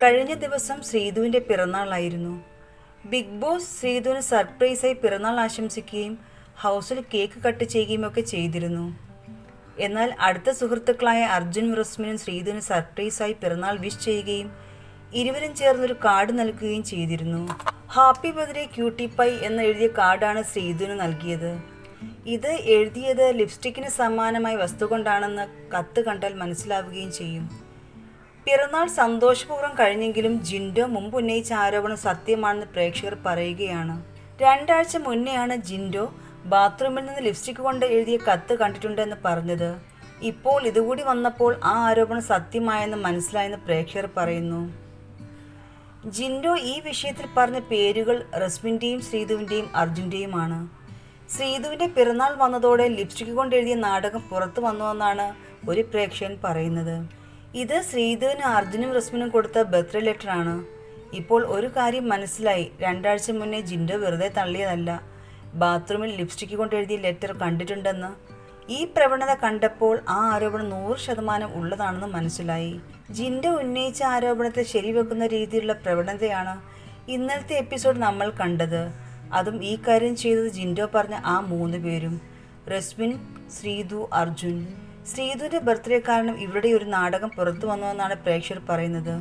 കഴിഞ്ഞ ദിവസം ശ്രീധുവിന്റെ പിറന്നാളായിരുന്നു. Big boss ശ്രീധുവിന് സർപ്രൈസായി പിറന്നാൾ ആശംസിക്കുകയും ഹൗസിൽ കേക്ക് കട്ട് ചെയ്യുകയും ഒക്കെ ചെയ്തിരുന്നു. എന്നാൽ അടുത്ത സുഹൃത്തുക്കളായ അർജുൻ റസ്മിനും ശ്രീധുവിന് സർപ്രൈസായി പിറന്നാൾ വിഷ് ചെയ്യുകയും ഇരുവരും ചേർന്നൊരു കാർഡ് നൽകുകയും ചെയ്തിരുന്നു. ഹാപ്പി ബർത്ത്ഡേ ക്യൂട്ടി പൈ എന്ന് എഴുതിയ കാർഡാണ് ശ്രീധുവിന് നൽകിയത്. ഇത് എഴുതിയത് ലിപ്സ്റ്റിക്കിന് സമാനമായ വസ്തു കൊണ്ടാണെന്ന് കത്ത് കണ്ടാൽ മനസ്സിലാവുകയും ചെയ്യും. പിറന്നാൾ സന്തോഷപൂർവം കഴിഞ്ഞെങ്കിലും ജിൻഡോ മുമ്പ് ഉന്നയിച്ച ആരോപണം സത്യമാണെന്ന് പ്രേക്ഷകർ പറയുകയാണ്. രണ്ടാഴ്ച മുന്നെയാണ് ജിൻഡോ ബാത്റൂമിൽ നിന്ന് ലിപ്സ്റ്റിക് കൊണ്ട് എഴുതിയ കത്ത് കണ്ടിട്ടുണ്ടെന്ന് പറഞ്ഞത്. ഇപ്പോൾ ഇതുകൂടി വന്നപ്പോൾ ആ ആരോപണം സത്യമായെന്ന് മനസ്സിലായെന്ന് പ്രേക്ഷകർ പറയുന്നു. ജിൻഡോ ഈ വിഷയത്തിൽ പറഞ്ഞ പേരുകൾ റസ്മിന്റെയും ശ്രീധുവിന്റെയും അർജുന്റെയുമാണ്. ശ്രീധുവിന്റെ പിറന്നാൾ വന്നതോടെ ലിപ്സ്റ്റിക് കൊണ്ട് എഴുതിയ നാടകം പുറത്തു വന്നുവെന്നാണ് ഒരു പ്രേക്ഷകൻ പറയുന്നത്. ഇത് ശ്രീധുവിനും അർജുനും റസ്മിനും കൊടുത്ത बर्थडे ലെറ്റർ ആണ്. ഇപ്പോൾ ഒരു കാര്യം മനസ്സിലായി. രണ്ടാഴ്ച മുന്നേ ജിൻഡോ വെറുതെ തള്ളിയതല്ല. ബാത്റൂമിൽ ലിപ്സ്റ്റിക് കൊണ്ട് എഴുതിയ ലെറ്റർ കണ്ടിട്ടുണ്ടെന്ന്. ഈ പ്രവണത കണ്ടപ്പോൾ ആ ആരോപണം നൂറ് ശതമാനം ഉള്ളതാണെന്ന് മനസ്സിലായി. ജിൻഡോ ഉന്നയിച്ച ആരോപണത്തെ ശരിവെക്കുന്ന രീതിയിലുള്ള പ്രവണതയാണ് ഇന്നലത്തെ എപ്പിസോഡ് നമ്മൾ കണ്ടത്. അതും ഈ കാര്യം ചെയ്തത് ജിൻഡോ പറഞ്ഞ ആ മൂന്ന് പേരും. റസ്മിൻ ശ്രീതു അർജുൻ. ശ്രീതുവിന്റെ ബർത്ത്ഡേ കാരണം ഇവിടെ ഒരു നാടകം പുറത്തു വന്നുവെന്നാണ് പ്രേക്ഷകർ പറയുന്നത്.